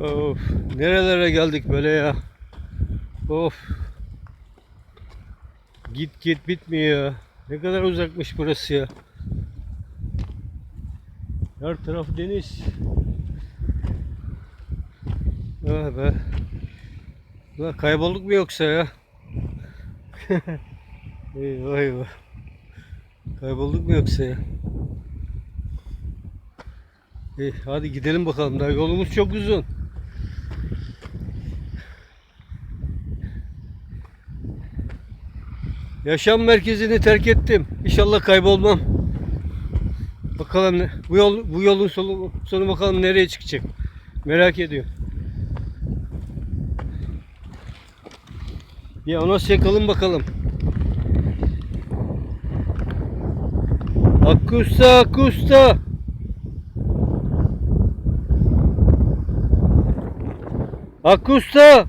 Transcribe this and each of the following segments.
Of, nerelere geldik böyle ya? Of. Git git bitmiyor. Ne kadar uzakmış burası ya. Her taraf deniz. Ah be. Ulan kaybolduk mu yoksa ya? eyvah eyvah. Kaybolduk mu yoksa ya? İyi, hadi gidelim bakalım. Daha yolumuz çok uzun. Yaşam merkezini terk ettim. İnşallah kaybolmam. Bakalım bu yol bu yolun sonu, sonu bakalım nereye çıkacak. Merak ediyorum. Bir anons yakalım bakalım. Akkusta akkusta. Akkusta.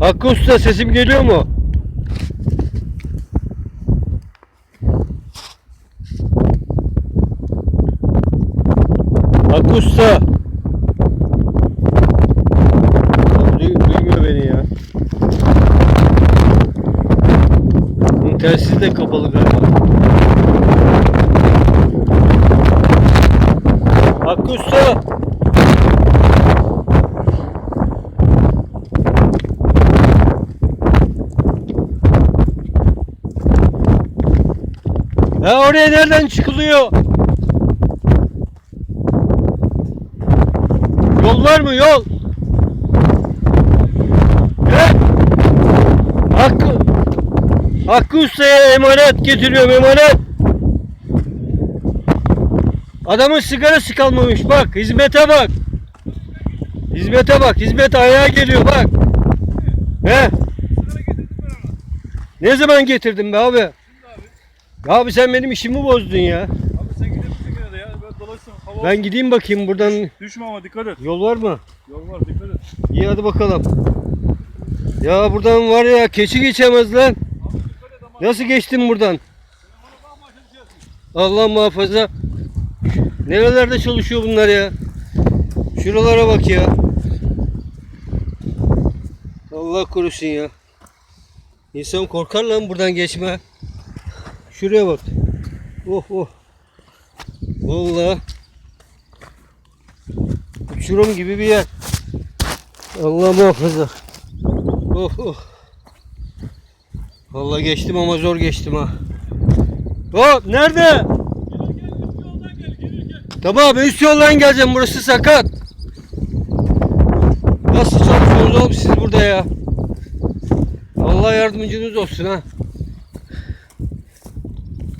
Hakkı Usta sesim geliyor mu? Hakkı Usta. Duy- duymuyor beni ya. Bunun telsizi de kapalı galiba. Hakkı Usta. Ya oraya nereden çıkılıyor? Yol var mı yol? He? Hakkı Hakkı Usta'ya emanet getiriyorum emanet. Adamın sigarası kalmamış bak hizmete bak. Hizmete bak hizmet ayağa geliyor bak. He? Ne zaman getirdin be abi? Ya abi sen benim işimi bozdun ya. Abi sen gidebilirsin gene de ya. Böyle dolaşsın. Hava Ben gideyim bakayım buradan Düşme ama dikkat et. yol var mı? Yol var dikkat et. İyi hadi bakalım. Ya buradan var ya keçi geçemez lan. Abi dikkat et ama. Nasıl geçtin buradan? Bana bakma aşağı düşersin. Allah muhafaza. Nerelerde çalışıyor bunlar ya? Şuralara bak ya. Allah korusun ya. İnsan korkar lan buradan geçme. Şuraya bak. Oh oh. Vallahi uçurum gibi bir yer. Allah muhafaza. Oh oh. Vallahi geçtim ama zor geçtim ha. Hop nerede? Gel gelirken. Tamam üst yoldan geleceğim burası sakat. Nasıl çalışıyorsunuz oğlum siz burada ya? Allah yardımcınız olsun ha.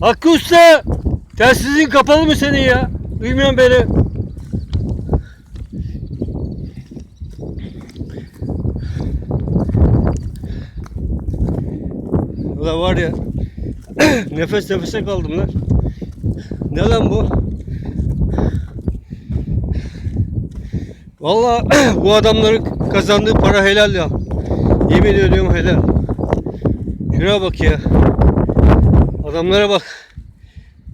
Hakkı Usta! Telsizin kapalı mı senin ya? Duymuyorsun beni. Ulan var ya nefes nefese kaldım lan. Ne lan bu? Vallahi bu adamların kazandığı para helal ya. Yemin ediyorum helal. Şuraya bak ya. Adamlara bak.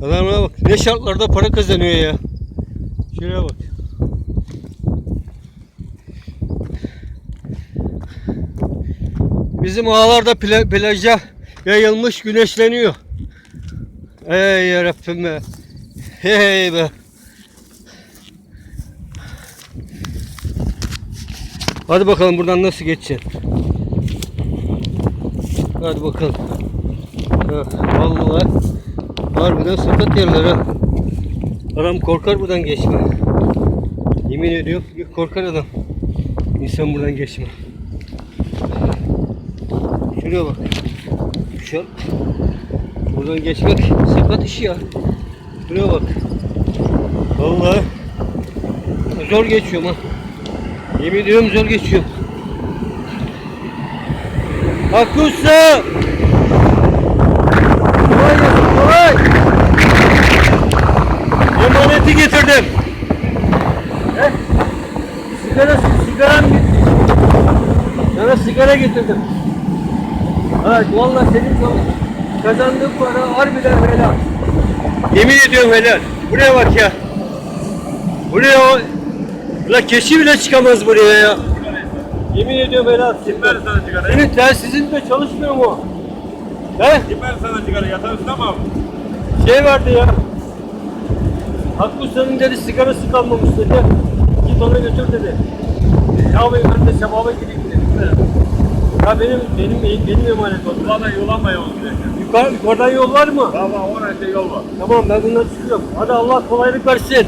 Adamlara bak. Ne şartlarda para kazanıyor ya. Şuraya bak. Bizim ağlarda pla- plaja yayılmış güneşleniyor. Ey yarabbim be. Hey be. Hadi bakalım buradan nasıl geçeceksin. Hadi bakalım. Ha, vallahi harbiden sakat yerler ha. Adam korkar buradan geçme. Yemin ediyorum korkar adam. İnsan buradan geçme. Şuraya bak. Şu an buradan geçmek sakat iş ya. Şuraya bak. Vallahi zor geçiyorum ha. Yemin ediyorum zor geçiyorum. Hakkı Usta! Kolay gelsin, kolay! Emaneti getirdim. He? Sigara, sigaram gitti. Sana sigara getirdim. Evet, vallahi senin çalış. kazandığım para harbiden helal. Yemin ediyorum helal. Buraya bak ya. Buraya o... La keçi bile çıkamaz buraya ya. Yemin ediyorum helal. Kim ver sana sigara? Senin telsizin de çalışmıyor mu? He? Kim ver sana sigara? Yatağın üstünde mi abi? Şey vardı ya. Hakkı Usta'nın dedi sigarası kalmamış dedi. Git ona götür dedi. Ya abi ben de sevaba gideyim dedim. Ya benim benim benim emanet oldu. Ulan yolanma yol giderken. Yukarı, yukarıdan yol var mı? Tamam oraya şey yol var. Tamam ben bundan çıkıyorum. Hadi Allah kolaylık versin. Geç,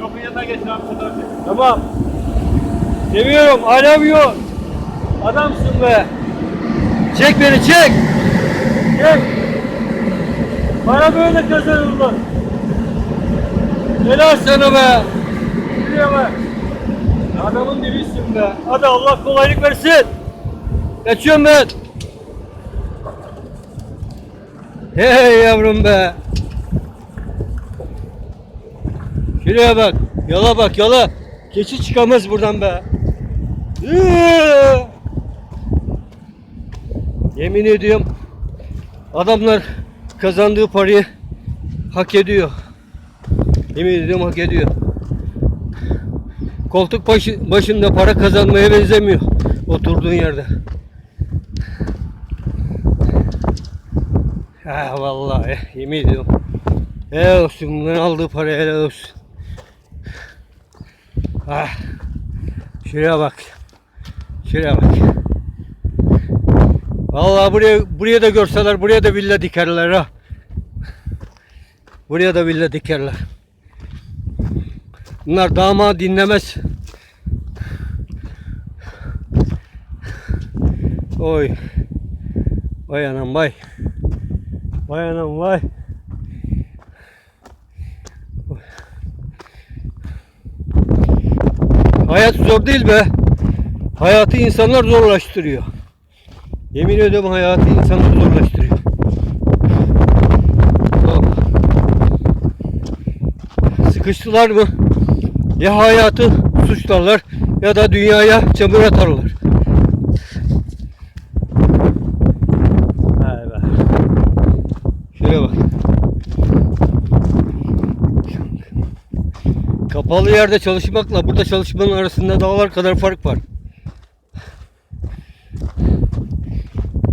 Lokun yanına geç abi şu tarafa. Tamam. Seviyorum. I love you. Adamsın be. Çek beni çek. Çek. Para böyle kazanılır. Helal sana be. Şuraya bak. Adamın dibisin be. Hadi Allah kolaylık versin. Kaçıyorum ben. Hey yavrum be. Şuraya bak. Yola bak yola. Keçi çıkamaz buradan be. Yemin ediyorum adamlar kazandığı parayı hak ediyor. Yemin ediyorum hak ediyor. Koltuk başı, başında para kazanmaya benzemiyor oturduğun yerde. Ha vallahi yemin ediyorum. Helal olsun bunların aldığı para helal olsun. Ah. Şuraya bak. Şuraya bak. Vallahi buraya buraya da görseler buraya da villa dikerler ha. Buraya da villa dikerler. Bunlar damağı dinlemez. Oy. Vay anam vay. Vay anam vay. Hayat zor değil be. Hayatı insanlar zorlaştırıyor. Yemin ediyorum hayatı insanlar zorlaştırıyor. Sıkıştılar mı? Ya hayatı suçlarlar ya da dünyaya çamur atarlar. Be. Şuraya bak. Kapalı yerde çalışmakla burada çalışmanın arasında dağlar kadar fark var.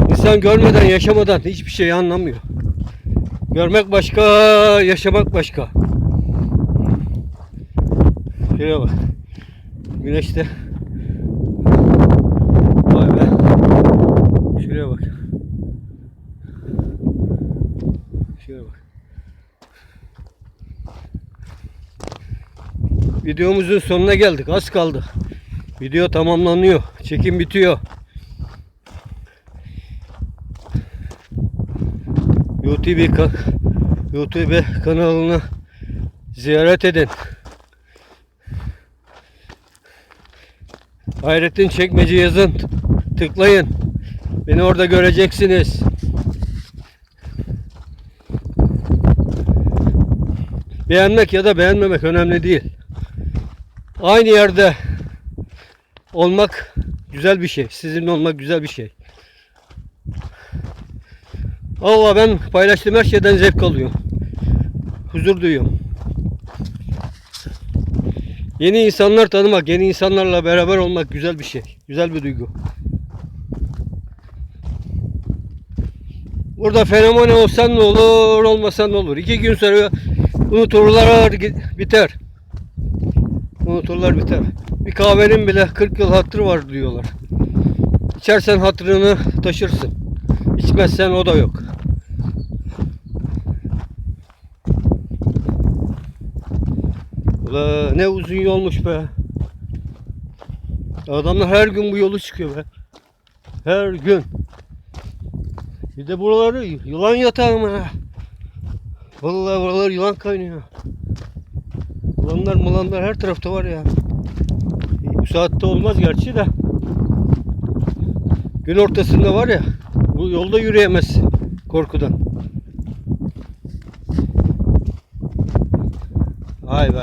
İnsan görmeden, yaşamadan hiçbir şey anlamıyor. Görmek başka, yaşamak başka. Şuraya bak. Güneşte. Vay be. Şuraya bak. Şuraya bak. Videomuzun sonuna geldik. Az kaldı. Video tamamlanıyor. Çekim bitiyor. YouTube, YouTube kanalını ziyaret edin. Hayrettin Çekmece yazın. Tıklayın. Beni orada göreceksiniz. Beğenmek ya da beğenmemek önemli değil. Aynı yerde olmak güzel bir şey. Sizinle olmak güzel bir şey. Allah ben paylaştığım her şeyden zevk alıyorum. Huzur duyuyorum. Yeni insanlar tanımak, yeni insanlarla beraber olmak güzel bir şey. Güzel bir duygu. Burada fenomen olsan ne olur, olmasan ne olur. İki gün sonra unuturlar, biter. Unuturlar biter. Bir kahvenin bile 40 yıl hatırı var diyorlar. İçersen hatırını taşırsın. İçmezsen o da yok. Ula ne uzun yolmuş be. Adamlar her gün bu yolu çıkıyor be. Her gün. Bir de buraları yılan yatağı mı? ha? Vallahi buralar yılan kaynıyor. Yılanlar mulanlar her tarafta var ya. Bu saatte olmaz gerçi de. Gün ortasında var ya. Bu yolda yürüyemezsin korkudan. Vay be.